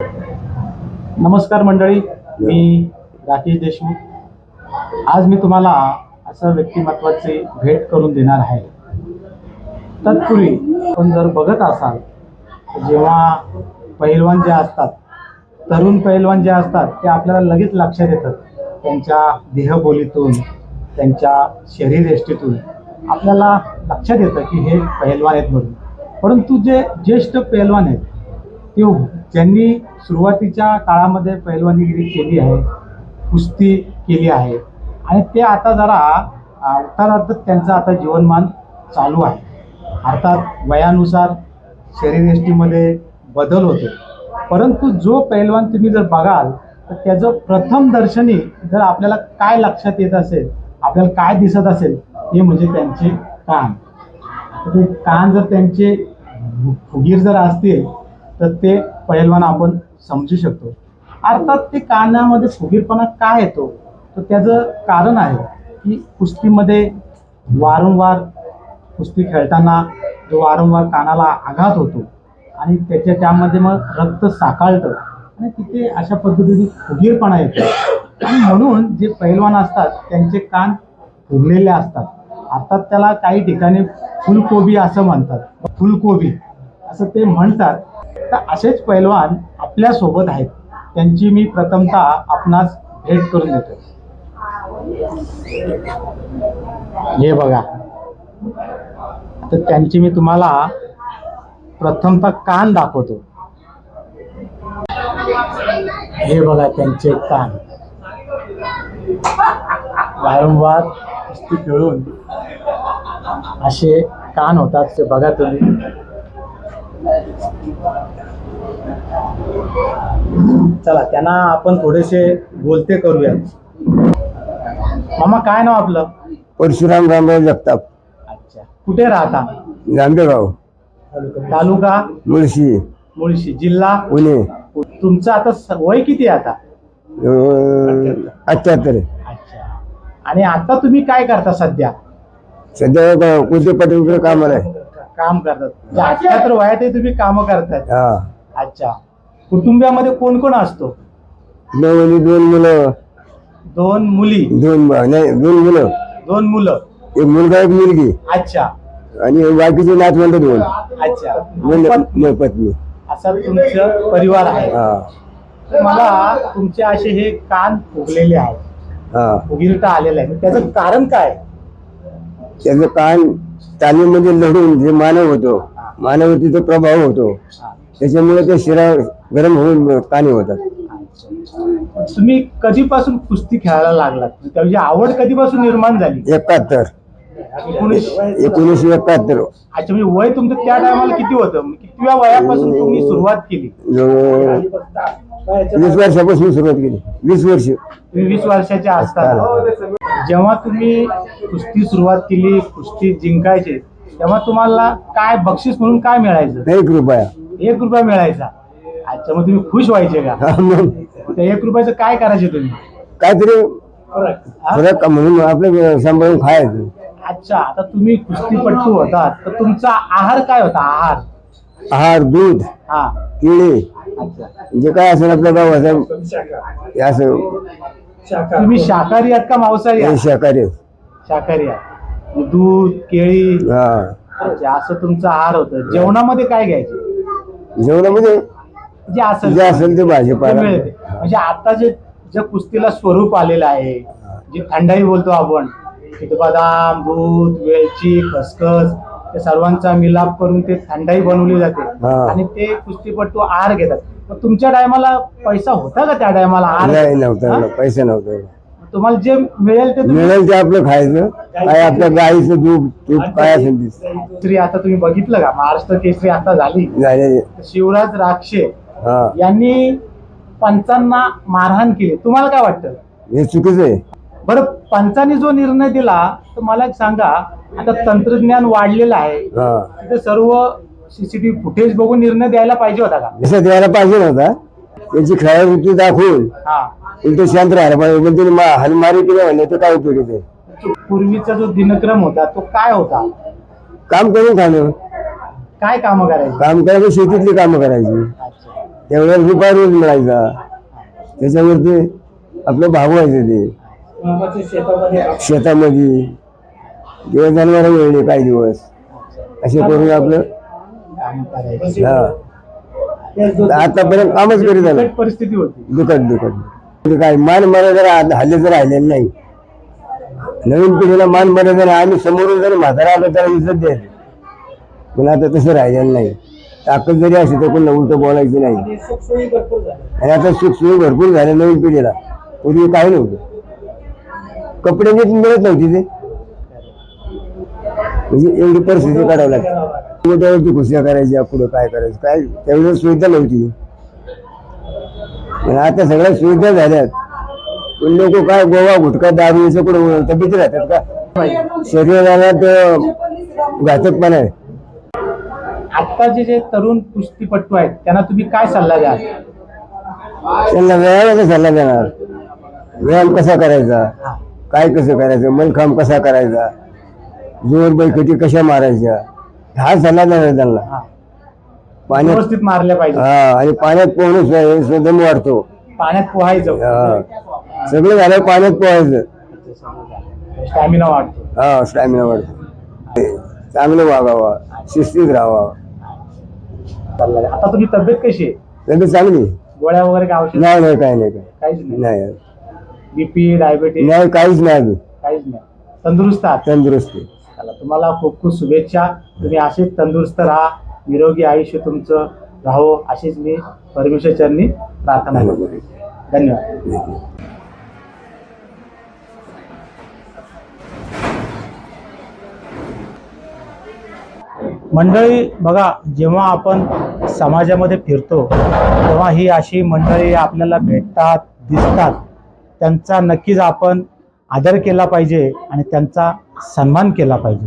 नमस्कार मंडळी मी राकेश देशमुख. आज मी तुम्हाला असं व्यक्तिमत्वाचे भेट करून देणार आहे. तत्पूर्वी आपण जर बघत असाल जेव्हा पहिलवान जे असतात तरुण पहिलवान जे असतात ते आपल्याला लगेच लक्षात येतात त्यांच्या देहबोलीतून त्यांच्या शरीरयष्टीतून आपल्याला लक्षात येतं की हे पहिलवान आहेत म्हणून. परंतु जे ज्येष्ठ पहिलवान आहेत येऊ ज्यांनी सुरुवातीच्या काळामध्ये पैलवानीगिरी केली आहे कुस्ती केली आहे. आणि ते आता जरा अ, त्यांचं आता जीवनमान चालू आहे. अर्थात वयानुसार शरीरयष्टीमध्ये बदल होतो परंतु जो पैलवान तुम्ही जर बघाल तर त्याचं प्रथम दर्शनी जर आपल्याला काय लक्षात येत असेल आपल्याला काय दिसत असेल ते म्हणजे त्यांचे कान. ते कान जर त्यांचे फुगीर जर असतील तर ते पहिलवान आपण समजू शकतो. अर्थात ते कानामध्ये फुगीरपणा का येतो? तर त्याचं कारण आहे की कुस्तीमध्ये वारंवार कुस्ती खेळताना जो वारंवार कानाला आघात होतो आणि त्याच्या त्यामध्ये मग रक्त साकाळतं आणि तिथे अशा पद्धतीने फुगीरपणा येतो. आणि म्हणून जे पैलवान असतात त्यांचे कान फुगलेले असतात. अर्थात त्याला काही ठिकाणी फुलकोबी असं म्हणतात. फुलकोबी असं ते म्हणतात. तर असेच पैलवान आपल्यासोबत आहेत. त्यांची मी प्रथमता आपणास भेट करून देतो. हे बघा. तर त्यांची मी तुम्हाला प्रथमतः कान दाखवतो. हे बघा त्यांचे कान. वारंवार कुस्ती खेळून असे कान होतात ते बघा तुम्ही. चला त्यांना आपण थोडेसे बोलते करूया. मामा काय नाव आपलं? परशुराम रामराव जगताप. अच्छा. कुठे राहता? जांभेगाव तालुका? मुळशी. मुळशी. जिल्हा? पुणे. तुमचं आता स- वय किती आहे आता? अठ्याहत्तर अच्छा. आणि आता तुम्ही काय करता सध्या? सध्या कुठे पाटील कामाला आहे. काम करतात. अठ्याहत्तर वयातही तुम्ही काम करतात हा. अच्छा. कुटुंबामध्ये कोण कोण असतो? नवली दोन मुलं. दोन मुली. दोन बा- नाही दोन मुलं. दोन मुलं. एक मुलगा एक मुलगी. अच्छा. आणि बाकीचे नातवंड दोन. अच्छा. मुलं- पण मुलं पत्नी. असा तुमचं परिवार आहे. हा. मला तुमचे असे हे कान फुगलेले आहेत. हा. आलेला आहे. त्याचं कारण काय? त्याचं कान तालीममध्ये लढून जे मानव होतो मानववरती जो प्रभाव होतो. त्याच्यामुळे ते शिरा गरम होऊन काने होतात. तुम्ही कधीपासून कुस्ती खेळायला लागलात? त्याची आवड कधीपासून निर्माण झाली? एकाहत्तर. एकोणीस. एकोणीसशे एकाहत्तर. अच्छा म्हणजे वय तुमचं त्या टायमाला किती होतं? कितव्या वयापासून तुम्ही सुरुवात केली? वीस वर्षापासून सुरुवात केली. वीस वर्ष. तुम्ही वीस वर्षाच्या असताना जेव्हा तुम्ही कुस्ती सुरुवात केली कुस्ती जिंकायचे तेव्हा तुम्हाला काय बक्षीस म्हणून काय मिळायचं? एक रुपया. एक रुपया मिळायचा. अच्छा मग तुम्ही खुश व्हायचे का? मग मग. त्या एक रुपयाचं काय करायचे तुम्ही? काहीतरी? फरक म्हणून आपलं सांभाळून खायचं. अच्छा आता तुम्ही कुस्तीपट्टू होतात. तर तुमचा आहार काय होता? आहार. आहार दूध हा. केळी जे काय असेल आपल्या गावाचं हे असं. तुम्ही शाकाहारी आहात का मांसाहारी आहात? शाकाहारी शाकाहारी आहात. मग दूध केळी? हा. अच्छा असं तुमचा आहार होतं. जेवणामध्ये काय घ्यायचे? जेवणामध्ये जे असेल जे असेल ते ते भाजीपाला मिळते. म्हणजे आता जे जे कुस्तीला स्वरूप आलेलं आहे जी थंडाई बोलतो आपण तिथे बदाम दूध वेलची खसखस ते सर्वांचा मिलाप करून ते थंडाई बनवली जाते. हा. आणि ते कुस्तीपट्टू आहार घेतात. मग तुमच्या टायमाला पैसा होता का त्या टायमाला आहार? नाही नव्हतं हा? पैसे नव्हतं. तुम्हाला जे मिळेल ते तुम्ही मिळेल ते आपलं खायचं. काय आपल्या गाईचं दूध तूप काय असेल ते केसरी आता तुम्ही बघितलं का? महाराष्ट्र केसरी आता झाली. झाले. शिवराज राक्षे हा. यांनी पंचांना मारहाण केली. तुम्हाला काय वाटतं? हे चुकीचं आहे. बरं पंचांनी जो निर्णय दिला तर मला एक सांगा आता तंत्रज्ञान वाढलेलं आहे. हा. तिथे सर्व सीसीटीव्ही फुटेज बघून निर्णय द्यायला पाहिजे होता का? जसं द्यायला पाहिजे नव्हता. त्याची खेळावृत्ती दाखवून हा. उलट शांत राहायला पाहिजे पण त्याने मा- हाणमारी केली म्हणले तर काय उपयोग आहे पूर्वीचा जो दिनक्रम होता तो काय होता? काम करून खाणं. काय कामं करायची? काम करायचं शेतीतली कामं करायची. अच्छा. त्यावेळेस रुपया रोज मिळायचा. त्याच्यावरती आपलं भागवायचं ते. शेतामध्ये दिवस जनावर मिळले काही दिवस. असे करून आपलं काम करायचे. हा. आतापर्यंत कामच करीत आलं बिकट परिस्थिती होती. दुखत दुखत म्हणजे काय मान मर्यादा हल्ले तर राहिलेलं नाही. नवीन पिढीला मान मर्यादा आम्ही समोरून जरी म्हातारा आलं त्याला इज्जत द्यायची. पण आता तसं राहिलेलं नाही. ताकद जरी असली तर कोण उलट बोलायचं नाही. आणि आता सुखसोयी भरपूर झाल्या नवीन पिढीला. पूर्वी काही नव्हतं. कपडे नीट मिळत नव्हती ते. म्हणजे एवढी परिस्थिती काढावं लागते. मोठ्यावरती खुशल्या करायच्या पुढे काय करायचं काय? त्यावेळेस सुविधा नव्हती. आता सगळ्या सुविधा झाल्यात. पण लोक काय गोवा गुटखा दारू याचं कुठं तब्येती राहतात का? शरीराला तर घातकपणा आहे. आत्ताचे जे तरुण कुस्तीपट्टू आहेत त्यांना तुम्ही काय सल्ला द्याल? त्यांना व्यायामाचा सल्ला देणार. व्यायाम कसा करायचा? काय कसं करायचं? मलखांब कसा करायचा? जोर बैठकी कशा मारायच्या? हा सल्ला देणार त्यांना. पाण्यात व्यवस्थित मारल्या पाहिजे. हा आणि पाण्यात पोहणं दम वाढतो. पाण्यात पोहायचं. हा. सगळं झालं पाण्यात पोहायचं. स्टॅमिना वाढतो. हा स्टॅमिना वाढतो. चांगलं वागावा शिस्तीत राहावा. आता तुम्ही तब्येत कशी आहे? तब्येत चांगली गोळ्या वगैरे काय औषध? नाही नाही काही नाही. काहीच नाही. नाही. बीपी डायबिटीज नाही काहीच नाही अजून. काहीच नाही. तंदुरुस्त आहात? तंदुरुस्ती. चला तुम्हाला खूप खूप शुभेच्छा. तुम्ही असेच तंदुरुस्त राहा. निरोगी आयुष्य तुमचं राहो. अशीच मी परमेश्वर चरणी प्रार्थना करतो. धन्यवाद. मंडळी बघा जेव्हा आपण समाजामध्ये फिरतो तेव्हा ही अशी मंडळी आपल्याला भेटतात दिसतात. त्यांचा नक्कीच आपण आदर केला पाहिजे आणि त्यांचा सन्मान केला पाहिजे.